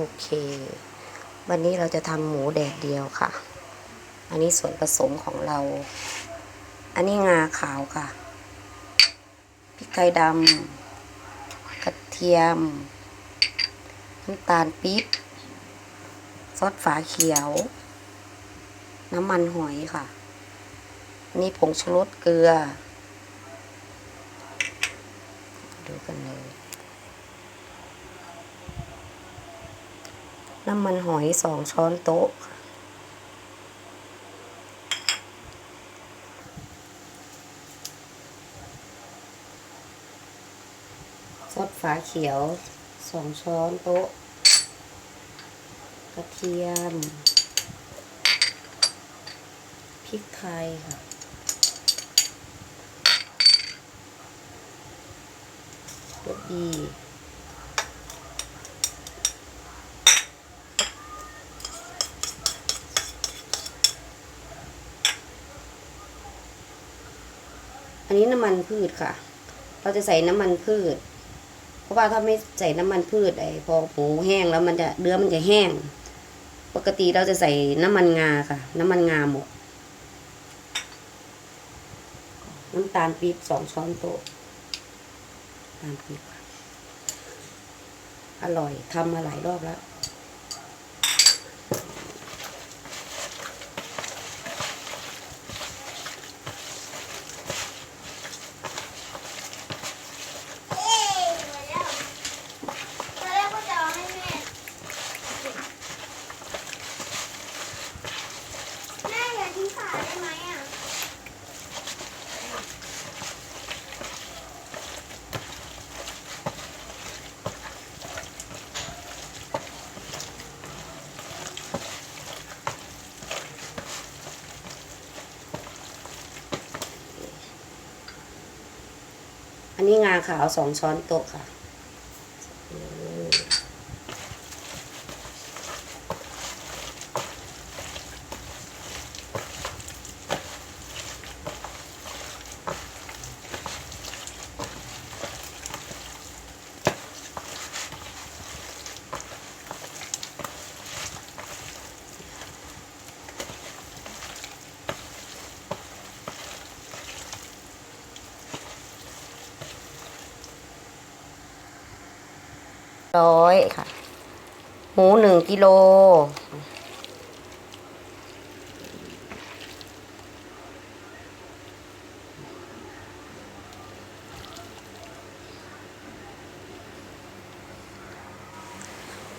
อเค วันนี้เราจะทำหมูแดดเดียวค่ะ อันนี้ส่วนผสมของเรา อันนี้งาขาวค่ะ พริกไทยดำกระเทียม น้ำตาลปี๊บ ซอสฝาเขียว น้ำมันหอยค่ะนนี้ผงชูรสเกลือ ดูกันเลย น้ำมันหอยสองช้อนโต๊ะค่ะ ซอสฝาเขียวสองช้อนโต๊ะ กระเทียม พริกไทยค่ะรสดี อันนี้น้ำมันพืชค่ะ เราจะใส่น้ำมันพืช เพราะว่าถ้าไม่ใส่น้ำมันพืชไอ้พอหมูแห้งแล้วมันจะเนื้อมันจะแห้ง ปกติเราจะใส่น้ำมันงาค่ะ น้ำมันงาหมด น้ำตาลปี๊บสองช้อนโต๊ะน้ำตาลปี๊บค่ะอร่อยทำมาหลายรอบแล้ว เอ้ยหมดแล้วตอนแรกก็จะเอาให้แม่ แม่ฝาได้ไหมอะอันนี้งาขาวสองช้อนโต๊ะค่ะ ร้อยค่ะ หมูหนึ่งกิโล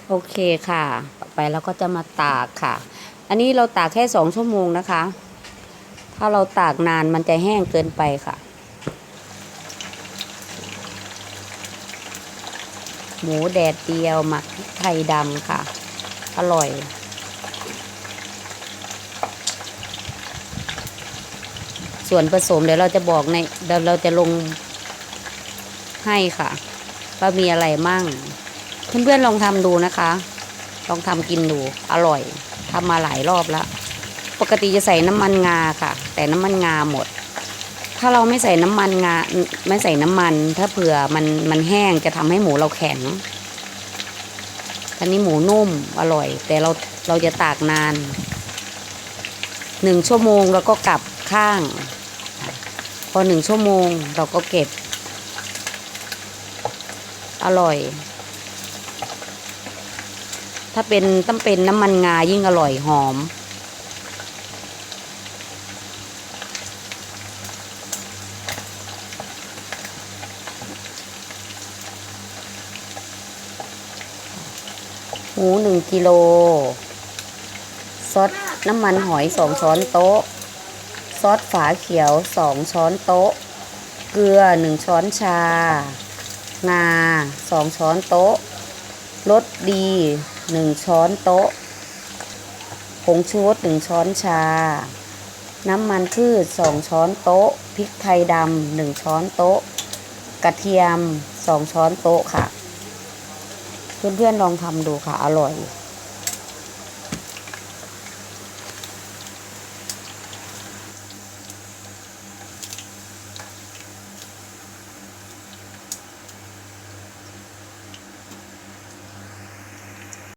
โอเคค่ะ ต่อไปเราก็จะมาตากค่ะ อันนี้เราตากแค่สองชั่วโมงนะคะ ถ้าเราตากนานมันจะแห้งเกินไปค่ะ หมูแดดเดียวหมักพริกไทยดำค่ะ อร่อย ส่วนผสมเดี๋ยวเราจะบอกในเดี๋ยวเราจะลงให้ค่ะว่ามีอะไรมั่ง เพื่อนๆลองทำดูนะคะ ลองทำกินดู อร่อยทำมาหลายรอบแล้ว ปกติจะใส่น้ำมันงาค่ะ แต่น้ำมันงาหมด ถ้าเราไม่ใส่น้ำมันงาไม่ใส่น้ำมัน ถ้าเผื่อมันมันแห้งจะทำให้หมูเราแข็งอันนี้หมูนุ่มอร่อย แต่เราเราจะตากนานหนึ่งชั่วโมงแล้วก็กลับข้าง พอหนึ่งชั่วโมงเราก็เก็บ อร่อย ถ้าเป็นต้องเป็นน้ำมันงายิ่งอร่อยหอม หมูหนึ่งกิโล ซอสน้ำมันหอยสองช้อนโต๊ะ ซอสฝาเขียวสองช้อนโต๊ะ เกลือหนึ่งช้อนชา งาสองช้อนโต๊ะ รสดีหนึ่งช้อนโต๊ะ ผงชูรสหนึ่งช้อนชา น้ำมันพืชสองช้อนโต๊ะ พริกไทยดำหนึ่งช้อนโต๊ะ กระเทียมสองช้อนโต๊ะค่ะ เพื่อนๆลองทำดูค่ะ อร่อย